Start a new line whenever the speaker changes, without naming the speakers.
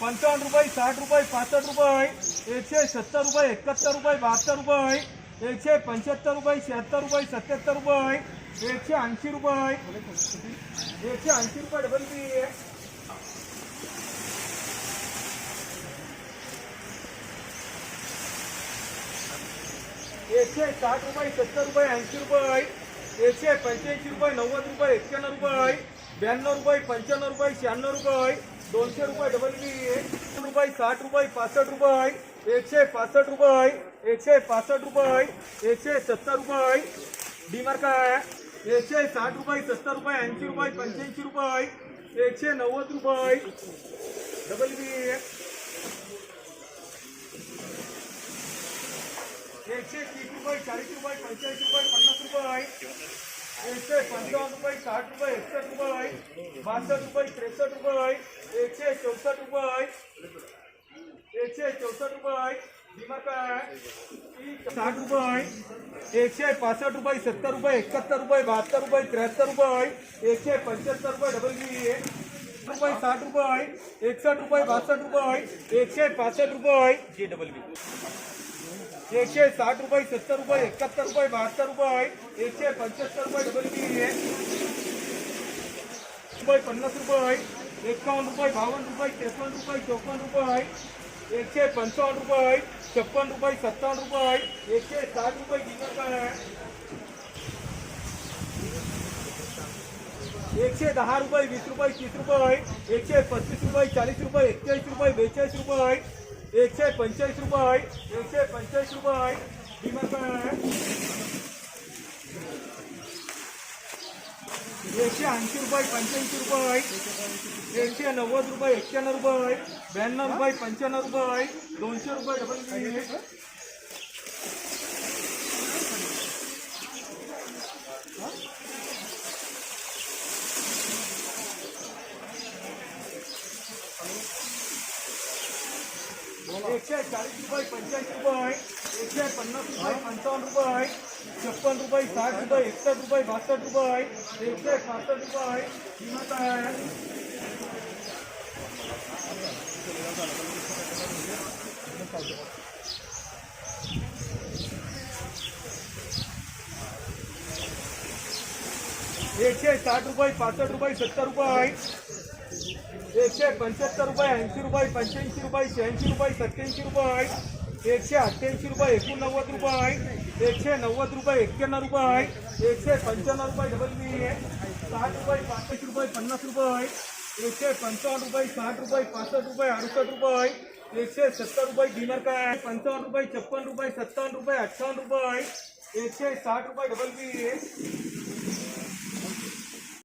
પંચાવન રૂપિયા સાઠ રૂપિયા પાસઠ રૂપિયા એકસો સત્તર રૂપિયા એકોતેર રૂપિયા બાસઠ રૂપિયા એકસો પંચોતેર રૂપિયા છ્યાત્તર રૂપિયા સત્યોતેર રૂપિયા એકસો એંશી રૂપિયા એકસો એંશી રૂપિયા ડબલ બી. એકસો સાઠ રૂપિયા સત્તર રૂપિયા એંશી રૂપિયા એકસો પંચ્યાસી રૂપિયા નવ્વદ રૂપિયા એકાણું રૂપિયા બ્યાણું રૂપિયા પંચાણું રૂપિયા છ્યાણું રૂપિયા दोनशे रुपये डबल बी रुपये साठ रुपये पासष्ट रुपये. एकशे पासष्ट रुपये एकशे पासष्ट रुपये एकशे सत्तर रुपये. डीमार्क आहे. एकशे साठ रुपये सत्तर रुपये ऐंशी रुपये पंच्याऐंशी रुपये. एकशे नव्वद रुपये. डबल बी एकशे तीस रुपये चाळीस रुपये पंच्याऐंशी रुपये पन्नास रुपये. एकशे पंचावन्न रुपये, साठ रुपये एकसष्ट रुपये बासष्ट रुपये त्रेसष्ट रुपये एकशे चौसष्ट रुपये एकशे चौसष्ट रुपये दिमाग आहे साठ रुपये एकशे पासष्ट रुपये, सत्तर रुपये एकाहत्तर रुपये, बहात्तर रुपये त्र्याहत्तर रुपये एकशे पंच्याहत्तर रुपये डबल बी रुपये, साठ रुपये एकसष्ट रुपये बासष्ट रुपये एकशे पासष्ट रुपये जे, डबल बी। एकशे साठ रुपये, सत्तर रुपये, एकाहत्तर रुपये, बहात्तर रुपये एकशे पंच्याहत्तर रुपये डबल बी रुपये पन्नास रुपये एकावन्न रुपये, बावन्न रुपये, त्रेपन्न रुपये, चौपन्न रुपये एकशे पंचावन्न रुपये छप्पन रुपये, सत्तावन्न रुपये एकशे साठ रुपये काय आहे? एकशे दहा रुपये, वीस रुपये, तीस रुपये एकशे पस्तीस रुपये, चाळीस रुपये, एक्केचाळीस रुपये, बेचाळीस रुपये एकशे पंचेचाळीस रुपये एकशे पंचेचाळीस रुपये. किंमत काय आहे? एकशे ऐंशी रुपये पंच्याऐंशी रुपये. एकशे नव्वद रुपये एक्क्याण्णव रुपये. ब्याण्णव रुपये पंच्याण्णव रुपये. दोनशे रुपये डबल एकशे छप्पन रुपये, साठ रुपये, एकसष्ट रुपये, बासष्ट रुपये, एकशे रुपये. एकशे साठ रुपये, पासष्ट रुपये, सत्तर रुपये. एकशे पंच्याहत्तर रुपये, ऐंशी रुपये, पंच्याऐंशी रुपये, शहाऐंशी रुपये, सत्याऐंशी रुपये एकशे अठ्ठ्याऐंशी रुपये, एकोणनव्वद रुपये एकशे नव्वद रुपये, एक्क्याण्णव रुपये एकशे पंच्याण्णव रुपये डबल बी साठ रुपये, पासष्ट रुपये, पन्नास रुपये एकशे पंचावन्न रुपये, साठ रुपये, पासष्ट रुपये, अडुसष्ट रुपये एकशे सत्तर रुपये डिनर काय पंचावन्न रुपये, छप्पन रुपये, सत्तावन्न रुपये, अठ्ठावन्न रुपये एकशे साठ रुपये डबल बी